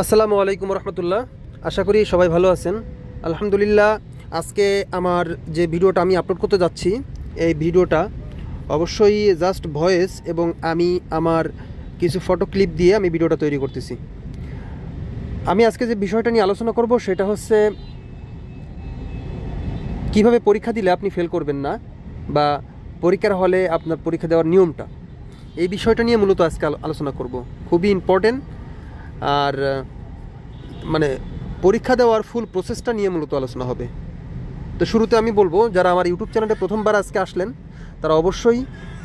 আসসালামু আলাইকুম রহমতুল্লাহ। আশা করি সবাই ভালো আছেন। আলহামদুলিল্লাহ, আজকে আমার যে ভিডিওটা আমি আপলোড করতে যাচ্ছি, এই ভিডিওটা অবশ্যই জাস্ট ভয়েস এবং আমি আমার কিছু ফটো ক্লিপ দিয়ে আমি ভিডিওটা তৈরি করতেছি। আমি আজকে যে বিষয়টা নিয়ে আলোচনা করব সেটা হচ্ছে, কীভাবে পরীক্ষা দিলে আপনি ফেল করবেন না বা পরীক্ষার হলে আপনার পরীক্ষা দেওয়ার নিয়মটা। এই বিষয়টা নিয়ে মূলত আজকে আলোচনা করব। খুবই ইম্পর্টেন্ট আর মানে পরীক্ষা দেওয়ার ফুল প্রসেসটা নিয়ে মূলত আলোচনা হবে। তো শুরুতে আমি বলব, যারা আমার ইউটিউব চ্যানেলে প্রথমবার আজকে আসলেন, তারা অবশ্যই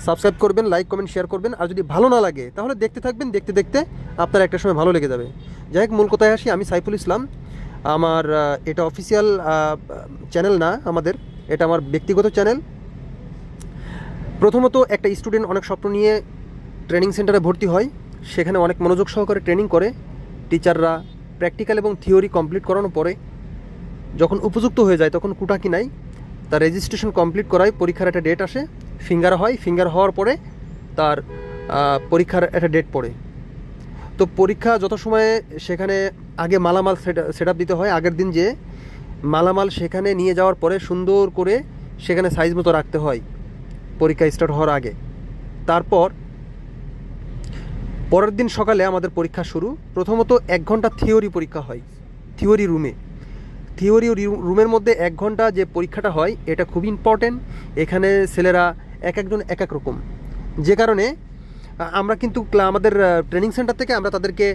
সাবস্ক্রাইব করবেন লাইক কমেন্ট শেয়ার করবেন, আর যদি ভালো না লাগে, তাহলে দেখতে থাকবেন, দেখতে দেখতে আপনার একটা সময় ভালো লেগে যাবে। যাই হোক, মূল কথায় আসি, আমি সাইফুল ইসলাম। আমার এটা অফিসিয়াল চ্যানেল না আমাদের, এটা আমার ব্যক্তিগত চ্যানেল প্রথমত একটা স্টুডেন্ট অনেক স্বপ্ন নিয়ে ট্রেনিং সেন্টারে ভর্তি হয়, সেখানে অনেক মনোযোগ সহকারে ট্রেনিং করে। টিচাররা প্র্যাকটিক্যাল এবং থিওরি কমপ্লিট করানোর পরে যখন উপযুক্ত হয়ে যায়, তখন কুটাকি নাই? তার রেজিস্ট্রেশন কমপ্লিট করায়, পরীক্ষার একটা ডেট আসে ফিঙ্গার হয় ফিঙ্গার হওয়ার পরে তার পরীক্ষার একটা ডেট পড়ে। তো পরীক্ষা যত সময়ে সেখানে আগে মালামাল সেট আপ দিতে হয়, আগের দিন যে মালামাল সেখানে নিয়ে যাওয়ার পরে সুন্দর করে সেখানে সাইজ মতো রাখতে হয়, পরীক্ষা স্টার্ট হওয়ার আগে। তারপর পরের দিন সকালে আমাদের পরীক্ষা শুরু। প্রথমত এক ঘণ্টা থিওরি পরীক্ষা হয়, থিওরি রুমে। থিওরি রুমের মধ্যে এক ঘণ্টা যে পরীক্ষাটা হয়, এটা খুব ইম্পর্টেন্ট এখানে ছেলেরা এক একজন এক এক রকম। যে কারণে আমরা কিন্তু আমাদের ট্রেনিং সেন্টার থেকে আমরা তাদেরকে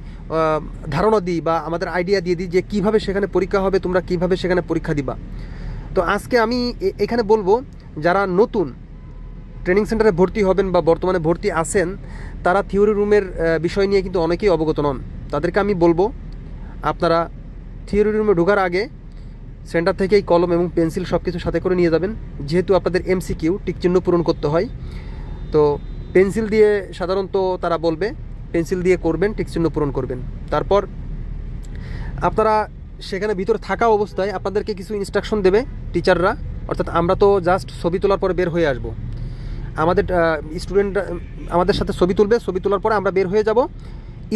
ধারণা দিই বা আমাদের আইডিয়া দিয়ে দিই যে কীভাবে সেখানে পরীক্ষা হবে, তোমরা কীভাবে সেখানে পরীক্ষা দিবা। তো আজকে আমি এখানে বলব, যারা নতুন ট্রেনিং সেন্টারে ভর্তি হবেন বা বর্তমানে ভর্তি আছেন, তারা থিওরি রুমের বিষয় নিয়ে কিন্তু অনেকেই অবগত নন। তাদেরকে আমি বলব, আপনারা থিওরি রুমে ঢোকার আগে সেন্টার থেকেই কলম এবং পেন্সিল সব কিছু সাথে করে নিয়ে যাবেন। যেহেতু আপনাদের এমসিকিউ, টিক চিহ্ন পূরণ করতে হয়। তো পেন্সিল দিয়ে সাধারণত তারা বলবে, পেন্সিল দিয়ে করবেন, টিক চিহ্ন পূরণ করবেন। তারপর আপনারা সেখানে ভিতরে থাকা অবস্থায় আপনাদেরকে কিছু ইনস্ট্রাকশন দেবে টিচাররা। অর্থাৎ আমরা তো জাস্ট ছবি তোলার পরে বের হয়ে আসব। আমাদের স্টুডেন্ট আমাদের সাথে ছবি তুলবে। ছবি তোলার পরে আমরা বের হয়ে যাব।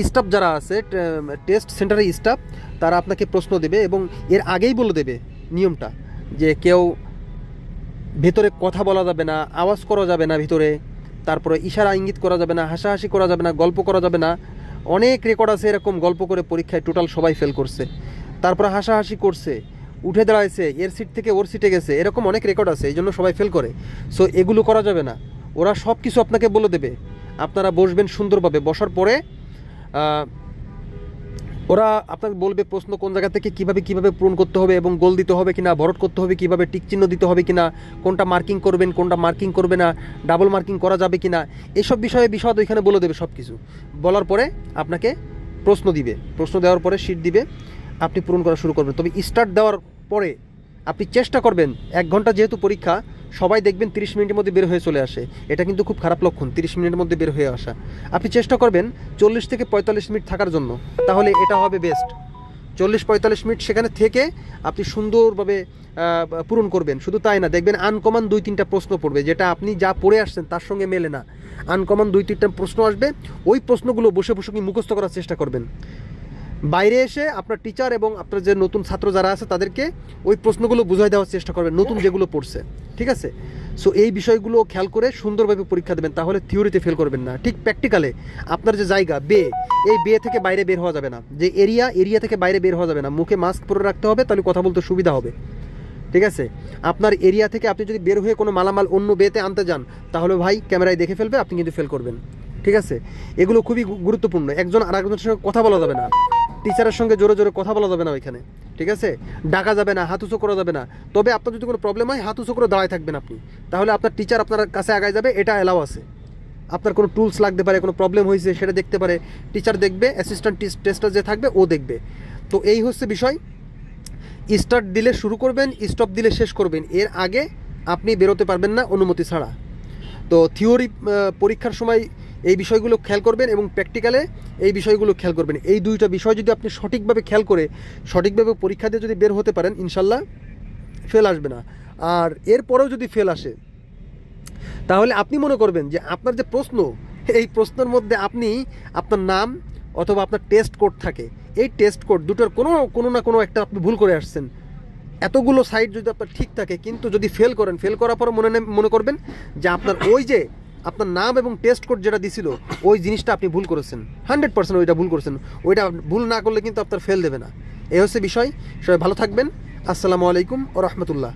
স্টাফ যারা আছে টেস্ট সেন্টারের স্টাফ তারা আপনাকে প্রশ্ন দেবে এবং এর আগেই বলে দেবে নিয়মটা যে কেউ ভেতরে কথা বলা যাবে না, আওয়াজ করা যাবে না ভিতরে, তারপরে ইশারা ইঙ্গিত করা যাবে না, হাসাহাসি করা যাবে না, গল্প করা যাবে না। অনেক রেকর্ড আছে এরকম গল্প করে পরীক্ষায় টোটাল সবাই ফেল করছে। তারপরে হাসাহাসি করছে। উঠে দাঁড়াইছে, এর সিট থেকে ওর সিটে গেছে, এরকম অনেক রেকর্ড আছে, এই জন্য সবাই ফেল করে। সো এগুলো করা যাবে না। ওরা সব কিছু আপনাকে বলে দেবে। আপনারা বসবেন সুন্দরভাবে। বসার পরে ওরা আপনাকে বলবে প্রশ্ন কোন জায়গা থেকে কীভাবে কীভাবে পূরণ করতে হবে এবং গোল দিতে হবে কিনা ভরট করতে হবে কীভাবে টিক চিহ্ন দিতে হবে কিনা, কোনটা মার্কিং করবেন, কোনটা মার্কিং করবে না ডাবল মার্কিং করা যাবে কিনা, এসব বিষয়ে বিশদ ওইখানে বলে দেবে সব কিছু বলার পরে আপনাকে প্রশ্ন দিবে। প্রশ্ন দেওয়ার পরে শিট দিবে। আপনি পূরণ করা শুরু করবেন। তবে স্টার্ট দেওয়ার পরে আপনি চেষ্টা করবেন, এক ঘণ্টা যেহেতু পরীক্ষা, সবাই দেখবেন তিরিশ মিনিটের মধ্যে বের হয়ে চলে আসে। এটা কিন্তু খুব খারাপ লক্ষণ, তিরিশ মিনিটের মধ্যে বের হয়ে আসা। আপনি চেষ্টা করবেন চল্লিশ থেকে পঁয়তাল্লিশ মিনিট থাকার জন্য। তাহলে এটা হবে বেস্ট চল্লিশ পঁয়তাল্লিশ মিনিট সেখানে থেকে আপনি সুন্দরভাবে পূরণ করবেন। শুধু তাই না, দেখবেন আনকমন দুই তিনটা প্রশ্ন পড়বে, যেটা আপনি যা পড়ে আসছেন তার সঙ্গে মেলে না। আনকমন দুই তিনটা প্রশ্ন আসবে, ওই প্রশ্নগুলো বসে বসে কি মুখস্থ করার চেষ্টা করবেন। বাইরে এসে আপনার টিচার এবং আপনার যে নতুন ছাত্র যারা আছে, তাদেরকে ওই প্রশ্নগুলো বুঝাই দেওয়ার চেষ্টা করবেন, নতুন যেগুলো পড়ছে। ঠিক আছে? সো এই বিষয়গুলো খেয়াল করে সুন্দরভাবে পরীক্ষা দেবেন, তাহলে থিওরিতে ফেল করবেন না। ঠিক প্র্যাকটিক্যালে আপনার যে জায়গা বে এই বে থেকে বাইরে বের হওয়া যাবে না। যে এরিয়া এরিয়া থেকে বাইরে বের হওয়া যাবে না। মুখে মাস্ক পরে রাখতে হবে, তাহলে কথা বলতে সুবিধা হবে। ঠিক আছে? আপনার এরিয়া থেকে আপনি যদি বের হয়ে কোনো মালামাল অন্য বেতে আনতে যান, তাহলে ভাই ক্যামেরায় দেখে ফেলবে, আপনি কিন্তু ফেল করবেন। ঠিক আছে? এগুলো খুবই গুরুত্বপূর্ণ। একজন আর একজনের সঙ্গে কথা বলা যাবে না। টিচারের সঙ্গে জোরে জোরে কথা বলা যাবে না ওইখানে, ঠিক আছে? ডাকা যাবে না হাত উঁচু করা যাবে না। তবে আপনার যদি কোনো প্রবলেম হয় হাত উঁচু করে দাঁড়ায় থাকবেন আপনি। তাহলে আপনার টিচার আপনার কাছে আগায় যাবে, এটা অ্যালাউ আছে। আপনার কোনো টুলস লাগতে পারে, কোনো প্রবলেম হয়েছে, সেটা দেখতে পারে। টিচার দেখবে অ্যাসিস্ট্যান্ট টেস্টার যে থাকবে, ও দেখবে। তো এই হচ্ছে বিষয়। স্টার্ট দিলে শুরু করবেন স্টপ দিলে শেষ করবেন। এর আগে আপনি বেরোতে পারবেন না অনুমতি ছাড়া। তো থিওরি পরীক্ষার সময় এই বিষয়গুলো খেয়াল করবেন এবং প্র্যাকটিক্যালে এই বিষয়গুলো খেয়াল করবেন। এই দুইটা বিষয় যদি আপনি সঠিকভাবে খেয়াল করে, সঠিকভাবে পরীক্ষা দিয়ে যদি বের হতে পারেন, ইনশাল্লাহ ফেল আসবে না। আর এরপরেও যদি ফেল আসে, তাহলে আপনি মনে করবেন যে আপনার যে প্রশ্ন, এই প্রশ্নের মধ্যে আপনি আপনার নাম অথবা আপনার টেস্ট কোড থাকে। এই টেস্ট কোড দুটোর কোনো কোনো না কোনো একটা আপনি ভুল করে আসছেন। এতগুলো সাইট যদি আপনার ঠিক থাকে, কিন্তু যদি ফেল করেন ফেল করার পর মনে মনে করবেন যে আপনার ওই যে আপনার নাম এবং টেস্ট কোড যেটা দিছিল, ওই জিনিসটা আপনি ভুল করেছেন। হান্ড্রেড পার্সেন্ট ওইটা ভুল করেছেন। ওইটা ভুল না করলে কিন্তু আপনার ফেল দেবে না। এ হচ্ছে বিষয়। সবাই ভালো থাকবেন। আসসালামু আলাইকুম ও রহমতুল্লাহ।